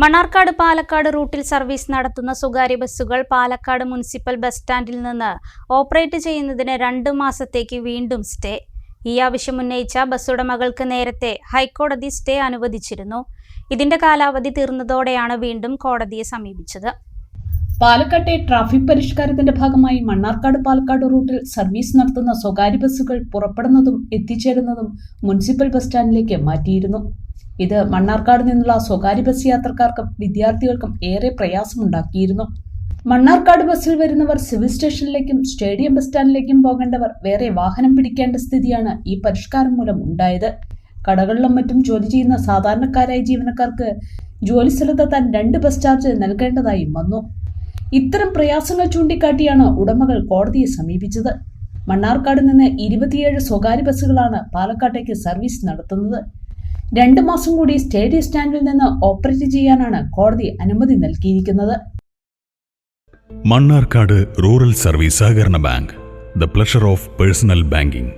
മണ്ണാർക്കാട് പാലക്കാട് റൂട്ടിൽ സർവീസ് നടത്തുന്ന സ്വകാര്യ ബസ്സുകൾ പാലക്കാട് മുനിസിപ്പൽ ബസ് സ്റ്റാൻഡിൽ നിന്ന് ഓപ്പറേറ്റ് ചെയ്യുന്നതിന് രണ്ട് മാസത്തേക്ക് വീണ്ടും സ്റ്റേ. ഈ ആവശ്യം ഉന്നയിച്ച ബസ് ഉടമകൾക്ക് നേരത്തെ ഹൈക്കോടതി സ്റ്റേ അനുവദിച്ചിരുന്നു. ഇതിന്റെ കാലാവധി തീർന്നതോടെയാണ് വീണ്ടും കോടതിയെ സമീപിച്ചത്. പാലക്കാട്ടെ ട്രാഫിക് പരിഷ്കാരത്തിന്റെ ഭാഗമായി മണ്ണാർക്കാട് പാലക്കാട് റൂട്ടിൽ സർവീസ് നടത്തുന്ന സ്വകാര്യ ബസ്സുകൾ പുറപ്പെടുന്നതും എത്തിച്ചേരുന്നതും മുനിസിപ്പൽ ബസ് സ്റ്റാൻഡിലേക്ക് മാറ്റിയിരുന്നു. ഇത് മണ്ണാർക്കാട് നിന്നുള്ള സ്വകാര്യ ബസ് യാത്രക്കാർക്കും വിദ്യാർത്ഥികൾക്കും ഏറെ പ്രയാസമുണ്ടാക്കിയിരുന്നു. മണ്ണാർക്കാട് ബസ്സിൽ വരുന്നവർ സിവിൽ സ്റ്റേഷനിലേക്കും സ്റ്റേഡിയം ബസ് സ്റ്റാൻഡിലേക്കും പോകേണ്ടവർ വേറെ വാഹനം പിടിക്കേണ്ട സ്ഥിതിയാണ് ഈ പരിഷ്കാരം മൂലം ഉണ്ടായത്. കടകളിലും മറ്റും ജോലി ചെയ്യുന്ന സാധാരണക്കാരായ ജീവനക്കാർക്ക് ജോലി സ്ഥലത്തെത്താൻ രണ്ട് ബസ് ചാർജ് നൽകേണ്ടതായും വന്നു. ഇത്തരം പ്രയാസങ്ങൾ ചൂണ്ടിക്കാട്ടിയാണ് ഉടമകൾ കോടതിയെ സമീപിച്ചത്. മണ്ണാർക്കാട് നിന്ന് ഇരുപത്തിയേഴ് സ്വകാര്യ ബസ്സുകളാണ് പാലക്കാട്ടേക്ക് സർവീസ് നടത്തുന്നത്. രണ്ട് മാസം കൂടി സ്റ്റേഡിയം സ്റ്റാൻഡിൽ നിന്ന് ഓപ്പറേറ്റ് ചെയ്യാനാണ് കോടതി അനുമതി നൽകിയിരിക്കുന്നത്. മണ്ണാർക്കാട് റൂറൽ സർവീസ് സഹകരണ bank the pleasure of personal banking.